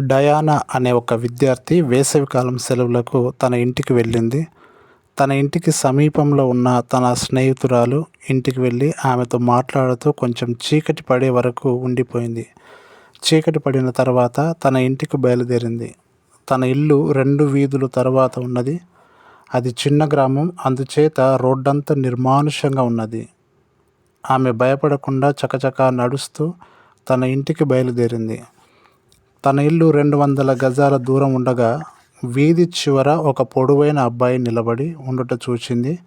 Diana అనే ఒక విద్యార్థి వేసవికాలం సెలవులకు తన ఇంటికి వెళ్ళింది. తన ఇంటికి సమీపంలో ఉన్న తన స్నేహితురాలు ఇంటికి వెళ్ళి ఆమెతో మాట్లాడుతూ కొంచెం చీకటి పడే వరకు ఉండిపోయింది. చీకటి పడిన తర్వాత తన ఇంటికి బయలుదేరింది. తన ఇల్లు రెండు వీధులు తర్వాత ఉన్నది. అది చిన్న గ్రామం అందుచేత రోడ్డంతా నిర్మానుషంగా ఉన్నది. ఆమె భయపడకుండా చకచకా నడుస్తూ తన ఇంటికి బయలుదేరింది. తన ఇల్లు రెండు వందల గజాల దూరం ఉండగా వీధి చివర ఒక పొడవైన అబ్బాయి నిలబడి ఉండుట చూచింది.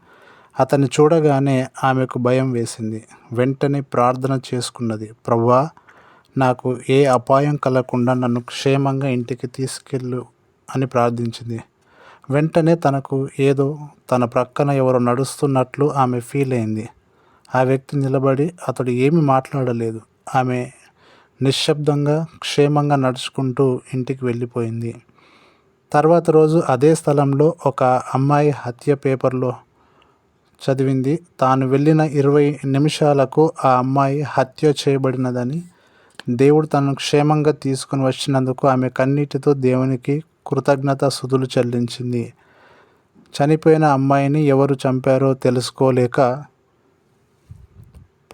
అతన్ని చూడగానే ఆమెకు భయం వేసింది. వెంటనే ప్రార్థన చేసుకున్నది. ప్రవ్వా నాకు ఏ అపాయం కలగకుండా నన్ను క్షేమంగా ఇంటికి తీసుకెళ్ళు అని ప్రార్థించింది. వెంటనే తనకు ఏదో తన ప్రక్కన ఎవరో నడుస్తున్నట్లు ఆమె ఫీల్ అయింది. ఆ వ్యక్తి నిలబడి అతడు ఏమి మాట్లాడలేదు. ఆమె నిశ్శబ్దంగా క్షేమంగా నడుచుకుంటూ ఇంటికి వెళ్ళిపోయింది. తర్వాత రోజు అదే స్థలంలో ఒక అమ్మాయి హత్య పేపర్లో చదివింది. తాను వెళ్ళిన ఇరవై నిమిషాలకు ఆ అమ్మాయి హత్య చేయబడినదని దేవుడు తనను క్షేమంగా తీసుకుని వచ్చినందుకు ఆమె కన్నీటితో దేవునికి కృతజ్ఞత సుదులు చెల్లించింది. చనిపోయిన అమ్మాయిని ఎవరు చంపారో తెలుసుకోలేక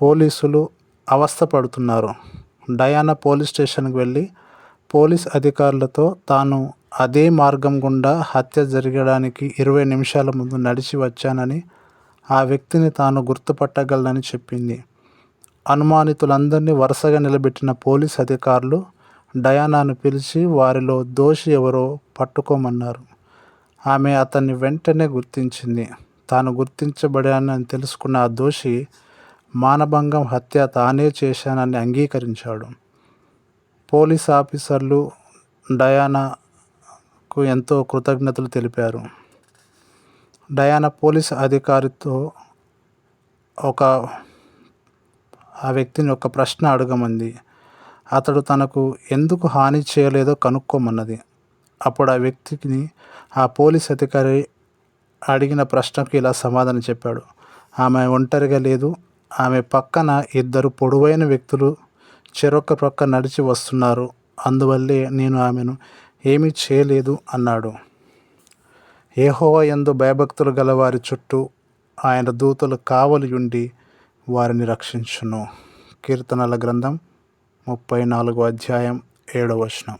పోలీసులు అవస్థపడుతున్నారు. డయానా పోలీస్ స్టేషన్కి వెళ్ళి పోలీస్ అధికారులతో తాను అదే మార్గం గుండా హత్య జరగడానికి ఇరవై నిమిషాల ముందు నడిచి వచ్చానని ఆ వ్యక్తిని తాను గుర్తుపట్టగలనని చెప్పింది. అనుమానితులందరినీ వరుసగా నిలబెట్టిన పోలీస్ అధికారులు డయానాను పిలిచి వారిలో దోషి ఎవరో పట్టుకోమన్నారు. ఆమె అతన్ని వెంటనే గుర్తించింది. తాను గుర్తించబడానని తెలుసుకున్న ఆ దోషి మానభంగం హత్య తానే చేశానని అంగీకరించాడు. పోలీస్ ఆఫీసర్లు డయానాకు ఎంతో కృతజ్ఞతలు తెలిపారు. డయానా పోలీస్ అధికారితో ఒక ఆ వ్యక్తిని ఒక ప్రశ్న అడగమంది. అతడు తనకు ఎందుకు హాని చేయలేదో కనుక్కోమన్నది. అప్పుడు ఆ వ్యక్తికి ఆ పోలీస్ అధికారి అడిగిన ప్రశ్నకు ఇలా సమాధానం చెప్పాడు. ఆమె ఒంటరిగా లేదు ఆమె పక్కన ఇద్దరు పొడవైన వ్యక్తులు చెరొక్క ప్రక్క నడిచి వస్తున్నారు. అందువల్లే నేను ఆమెను ఏమీ చేయలేదు అన్నాడు. ఏహోవా ఎందు భయభక్తులు గల వారి చుట్టూ ఆయన దూతలు కావలి ఉండి వారిని రక్షించును. కీర్తనల గ్రంథం ముప్పై నాలుగో అధ్యాయం ఏడవ వచనం.